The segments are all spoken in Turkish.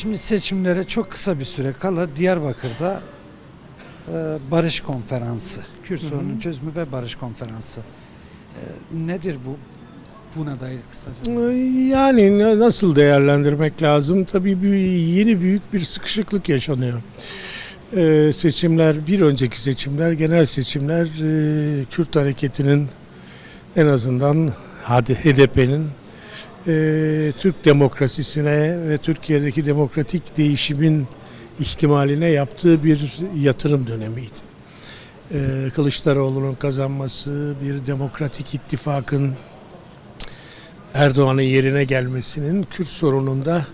Şimdi seçimlere çok kısa bir süre kala Diyarbakır'da e, barış konferansı, Kürt sorunun çözümü ve barış konferansı. E, nedir bu? Buna dair kısaca. Yani na- nasıl değerlendirmek lazım? Tabii bir, yeni büyük bir sıkışıklık yaşanıyor. Ee, seçimler, bir önceki seçimler, genel seçimler e, Kürt hareketinin en azından HDP'nin e, Türk demokrasisine ve Türkiye'deki demokratik değişimin ihtimaline yaptığı bir yatırım dönemiydi. Ee, Kılıçdaroğlu'nun kazanması, bir demokratik ittifakın Erdoğan'ın yerine gelmesinin Kürt sorununda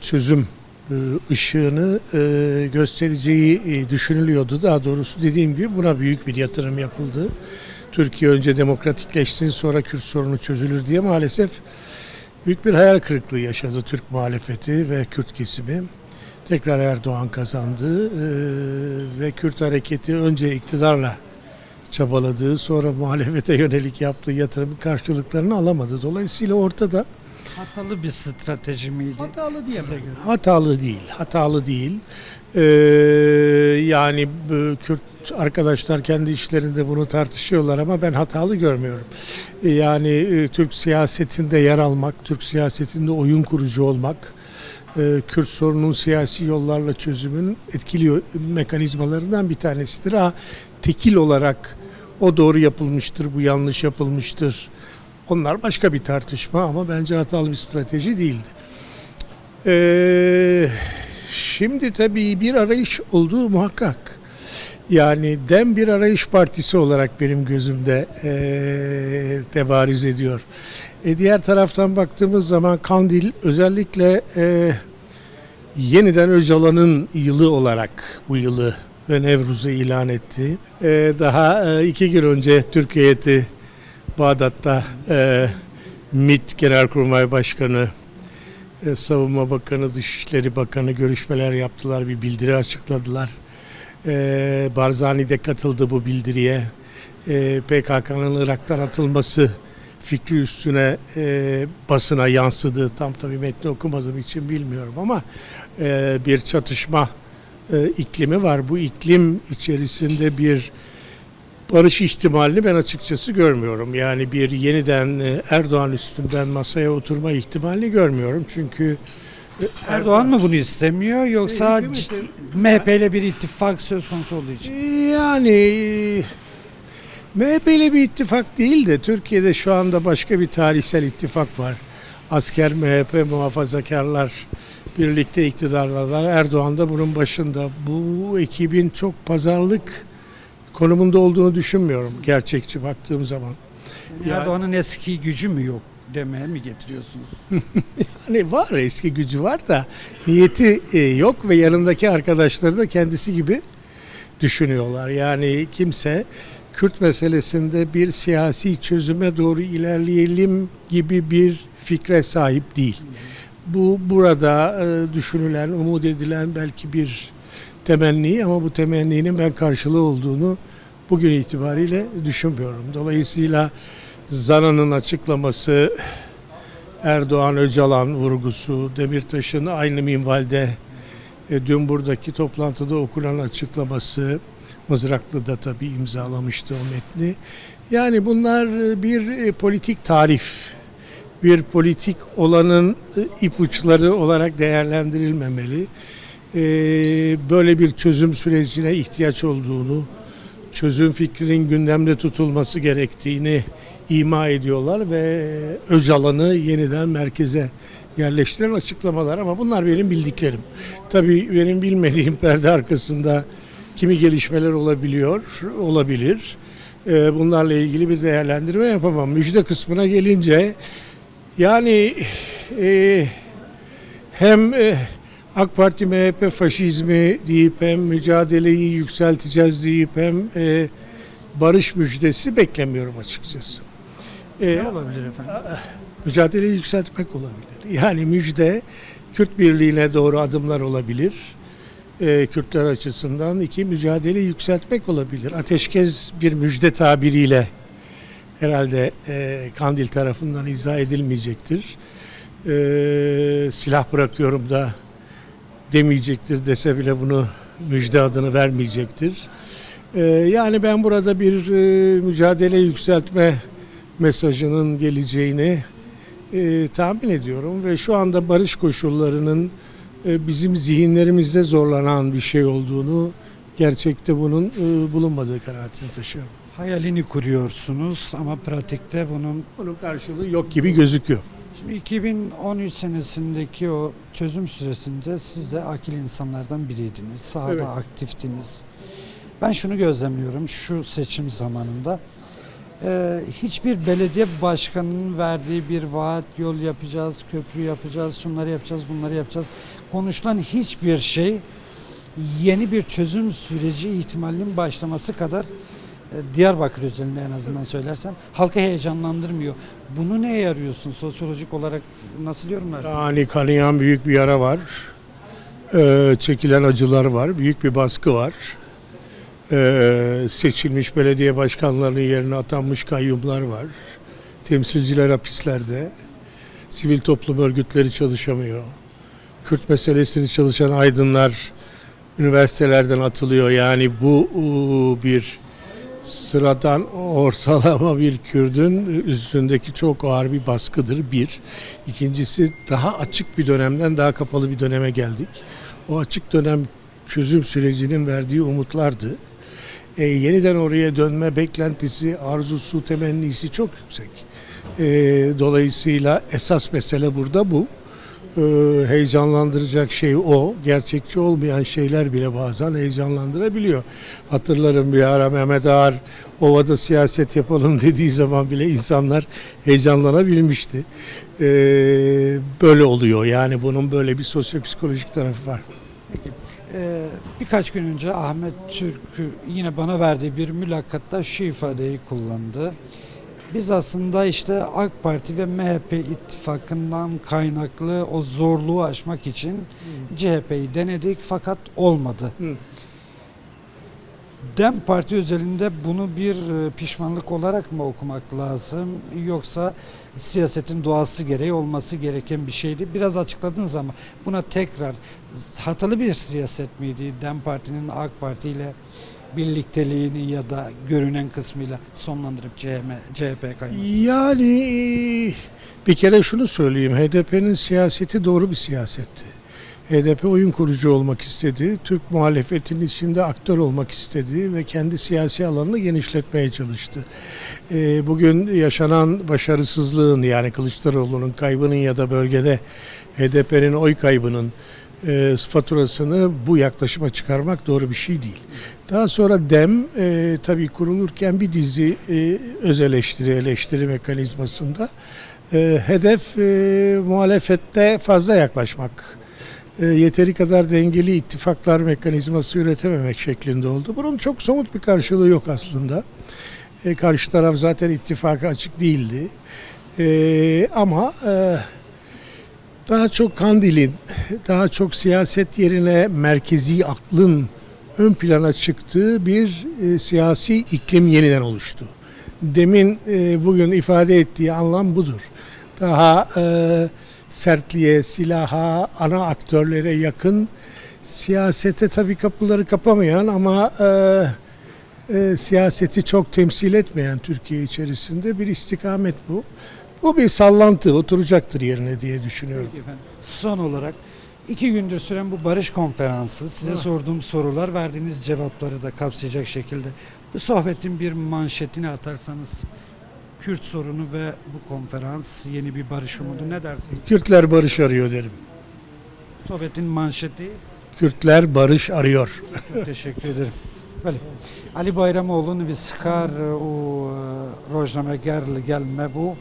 çözüm e, ışığını e, göstereceği e, düşünülüyordu. Daha doğrusu dediğim gibi buna büyük bir yatırım yapıldı. Türkiye önce demokratikleşsin sonra Kürt sorunu çözülür diye maalesef büyük bir hayal kırıklığı yaşadı Türk muhalefeti ve Kürt kesimi. Tekrar Erdoğan kazandı ve Kürt hareketi önce iktidarla çabaladığı sonra muhalefete yönelik yaptığı yatırımın karşılıklarını alamadı. Dolayısıyla ortada Hatalı bir strateji miydi? hatalı size göre? Hatalı değil, hatalı değil. Ee, yani Kürt arkadaşlar kendi işlerinde bunu tartışıyorlar ama ben hatalı görmüyorum. Ee, Yani e, Türk siyasetinde yer almak, Türk siyasetinde oyun kurucu olmak, e, Kürt sorunun siyasi yollarla çözümün etkili mekanizmalarından bir tanesidir. Ha, tekil olarak o doğru yapılmıştır, bu yanlış yapılmıştır. Onlar başka bir tartışma ama bence hatalı bir strateji değildi. Ee, şimdi tabii bir arayış olduğu muhakkak. Yani DEM bir arayış partisi olarak benim gözümde ee, tebarüz ediyor. E, diğer taraftan baktığımız zaman Kandil özellikle ee, yeniden Öcalan'ın yılı olarak bu yılı ve Nevruz'u ilan etti. Ee, daha ee, iki gün önce Türk heyeti Bağdat'ta ee, MİT Genelkurmay Başkanı, e, Savunma Bakanı, Dışişleri Bakanı görüşmeler yaptılar, bir bildiri açıkladılar. E, Barzani de katıldı bu bildiriye. E, PKK'nın Irak'tan atılması fikri üstüne e, basına yansıdı. Tam tabii metni okumadığım için bilmiyorum ama e, bir çatışma e, iklimi var. Bu iklim içerisinde bir barış ihtimalini ben açıkçası görmüyorum. Yani bir yeniden e, Erdoğan üstünden masaya oturma ihtimalini görmüyorum. Çünkü e, Erdoğan mı bunu istemiyor yoksa c- MHP ile bir ittifak söz konusu olduğu için? Yani e, MHP ile bir ittifak değil de Türkiye'de şu anda başka bir tarihsel ittifak var. Asker MHP muhafazakarlar birlikte iktidardalar. Erdoğan da bunun başında. Bu ekibin çok pazarlık konumunda olduğunu düşünmüyorum gerçekçi baktığım zaman. Yani- Erdoğan'ın eski gücü mü yok demeye mi getiriyorsunuz? Hani var eski gücü var da niyeti e, yok ve yanındaki arkadaşları da kendisi gibi düşünüyorlar. Yani kimse Kürt meselesinde bir siyasi çözüme doğru ilerleyelim gibi bir fikre sahip değil. Bu burada e, düşünülen, umut edilen belki bir temenni ama bu temenninin ben karşılığı olduğunu bugün itibariyle düşünmüyorum. Dolayısıyla Zana'nın açıklaması Erdoğan Öcalan vurgusu, Demirtaş'ın aynı minvalde e, dün buradaki toplantıda okunan açıklaması, Mızraklı'da tabii imzalamıştı o metni. Yani bunlar e, bir e, politik tarif, bir politik olanın ipuçları olarak değerlendirilmemeli. E, Böyle bir çözüm sürecine ihtiyaç olduğunu, çözüm fikrinin gündemde tutulması gerektiğini ima ediyorlar ve Öcalan'ı yeniden merkeze yerleştiren açıklamalar ama bunlar benim bildiklerim. Tabii benim bilmediğim perde arkasında kimi gelişmeler olabiliyor, olabilir. Ee, Bunlarla ilgili bir değerlendirme yapamam. Müjde kısmına gelince yani e, hem e, AK Parti MHP faşizmi deyip hem mücadeleyi yükselteceğiz deyip hem e, barış müjdesi beklemiyorum açıkçası. E, Ne olabilir efendim? mücadeleyi yükseltmek olabilir. Yani müjde Kürt birliğine doğru adımlar olabilir. Ee, Kürtler açısından iki mücadeleyi yükseltmek olabilir. Ateşkes bir müjde tabiriyle herhalde e, Kandil tarafından izah edilmeyecektir. Ee, silah bırakıyorum da demeyecektir dese bile bunu müjde adını vermeyecektir. Ee, yani ben burada bir e, mücadele yükseltme mesajının geleceğini e, tahmin ediyorum ve şu anda barış koşullarının e, bizim zihinlerimizde zorlanan bir şey olduğunu gerçekte bunun e, bulunmadığı kanaatini taşıyorum. Hayalini kuruyorsunuz ama pratikte bunun Bunun karşılığı yok gibi gözüküyor. Şimdi 2013 senesindeki o çözüm süresinde siz de akil insanlardan biriydiniz. Sahada Evet. aktiftiniz. Ben şunu gözlemliyorum şu seçim zamanında. Ee, hiçbir belediye başkanının verdiği bir vaat yol yapacağız, köprü yapacağız, şunları yapacağız, bunları yapacağız. Konuşulan hiçbir şey yeni bir çözüm süreci ihtimalinin başlaması kadar Diyarbakır özelinde en azından söylersem halkı heyecanlandırmıyor. Bunu neye yarıyorsun sosyolojik olarak nasıl yorumlarsın? Yani kanayan büyük bir yara var. Ee, çekilen acılar var. Büyük bir baskı var. Ee, seçilmiş belediye başkanlarının yerine atanmış kayyumlar var. Temsilciler hapislerde. Sivil toplum örgütleri çalışamıyor. Kürt meselesini çalışan aydınlar üniversitelerden atılıyor. Yani bu bir sıradan ortalama bir Kürdün üstündeki çok ağır bir baskıdır bir. İkincisi daha açık bir dönemden daha kapalı bir döneme geldik. O açık dönem çözüm sürecinin verdiği umutlardı. E, yeniden oraya dönme beklentisi, arzusu, temennisi çok yüksek. E, dolayısıyla esas mesele burada bu. E, heyecanlandıracak şey o. Gerçekçi olmayan şeyler bile bazen heyecanlandırabiliyor. Hatırlarım bir ara Mehmet Ağar ovada siyaset yapalım dediği zaman bile insanlar heyecanlanabilmişti. E, böyle oluyor yani bunun böyle bir sosyopsikolojik tarafı var. Ee, birkaç gün önce Ahmet Türk yine bana verdiği bir mülakatta şu ifadeyi kullandı. Biz aslında işte AK Parti ve MHP ittifakından kaynaklı o zorluğu aşmak için CHP'yi denedik fakat olmadı. Hı. Dem Parti özelinde bunu bir e, pişmanlık olarak mı okumak lazım yoksa siyasetin doğası gereği olması gereken bir şeydi. Biraz açıkladınız ama buna tekrar hatalı bir siyaset miydi Dem Parti'nin AK Parti ile birlikteliğini ya da görünen kısmıyla sonlandırıp CHP, CHP kayması? Yani bir kere şunu söyleyeyim. HDP'nin siyaseti doğru bir siyasetti. HDP oyun kurucu olmak istedi. Türk muhalefetinin içinde aktör olmak istedi ve kendi siyasi alanını genişletmeye çalıştı. Ee, bugün yaşanan başarısızlığın yani Kılıçdaroğlu'nun kaybının ya da bölgede HDP'nin oy kaybının e, faturasını bu yaklaşıma çıkarmak doğru bir şey değil. Daha sonra DEM e, tabii kurulurken bir dizi e, öz eleştiri, eleştiri mekanizmasında e, hedef e, muhalefette fazla yaklaşmak, e, yeteri kadar dengeli ittifaklar mekanizması üretememek şeklinde oldu. Bunun çok somut bir karşılığı yok aslında. E, karşı taraf zaten ittifaka açık değildi. E, ama e, daha çok kandilin, daha çok siyaset yerine merkezi aklın ön plana çıktığı bir e, siyasi iklim yeniden oluştu. Demin e, bugün ifade ettiği anlam budur. Daha e, sertliğe, silaha, ana aktörlere yakın siyasete tabii kapıları kapamayan ama e, e, siyaseti çok temsil etmeyen Türkiye içerisinde bir istikamet bu. Bu bir sallantı, oturacaktır yerine diye düşünüyorum. Peki efendim. Son olarak iki gündür süren bu barış konferansı size Evet. sorduğum sorular verdiğiniz cevapları da kapsayacak şekilde bu sohbetin bir manşetini atarsanız Kürt sorunu ve bu konferans yeni bir barış umudu ne dersiniz? Kürtler barış arıyor derim. Sohbetin manşeti Kürtler barış arıyor. çok teşekkür ederim. Bəli. Ali Bayramoğlu'nun vi skar u rojnameger li gel me bû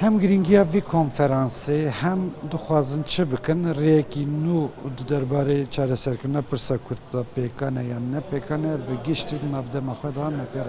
hem giringiya vî konferansê hem dixwazin çi bikin rêyekî nû di derbarê çareserkirina pirsa Kurd da pêkane yan ne pêkane bi giştî navdema xwe da me pê.